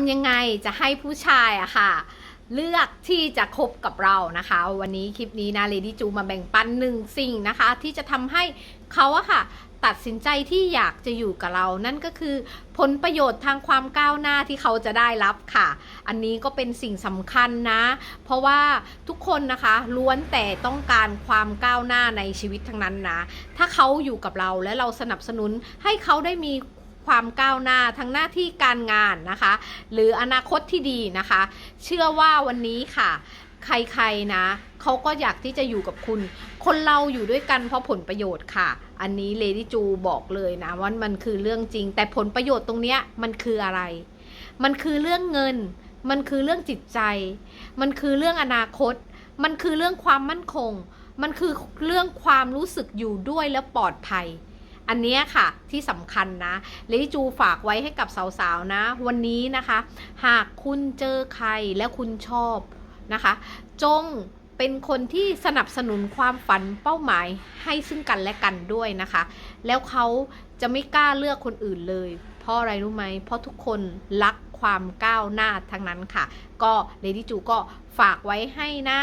ำยังไงจะให้ผู้ชายอะค่ะ เลือกที่จะคบกับเรานะคะ วันนี้คลิปนี้นะเลดี้จูมาแบ่งปันหนึ่งสิ่งนะคะ ที่จะทำให้เขาอะค่ะตัดสินใจที่อยากจะอยู่กับเรา นั่นก็คือผลประโยชน์ทางความก้าวหน้าที่เขาจะได้รับค่ะ อันนี้ก็เป็นสิ่งสำคัญนะ เพราะว่าทุกคนนะคะล้วนแต่ต้องการความก้าวหน้าในชีวิตทั้งนั้นนะ ถ้าเขาอยู่กับเราและเราสนับสนุนให้เขาได้มี ความก้าวหน้าทั้งหน้าที่การงานนะคะ หรืออนาคตที่ดีนะคะ เชื่อว่าวันนี้ค่ะ ใครๆนะเขาก็อยากที่จะอยู่กับคุณ คนเราอยู่ด้วยกันเพราะผลประโยชน์ค่ะ อันนี้เลดี้จูบอกเลยนะว่ามันคือเรื่องจริง แต่ผลประโยชน์ตรงเนี้ยมันคืออะไร มันคือเรื่องเงิน มันคือเรื่องจิตใจ มันคือเรื่องอนาคต มันคือเรื่องความมั่นคง มันคือเรื่องความรู้สึกอยู่ด้วยและปลอดภัย อันนี้ค่ะที่สำคัญนะเลดี้จูฝากไว้ให้กับสาวๆนะ วันนี้นะคะ หากคุณเจอใครและคุณชอบนะคะ จงเป็นคนที่สนับสนุนความฝันเป้าหมายให้ซึ่งกันและกันด้วยนะคะ แล้วเขาจะไม่กล้าเลือกคนอื่นเลย เพราะอะไรรู้ไหม เพราะทุกคนรักความก้าวหน้าทั้งนั้นค่ะ ก็เลดี้จูก็ฝากไว้ให้นะ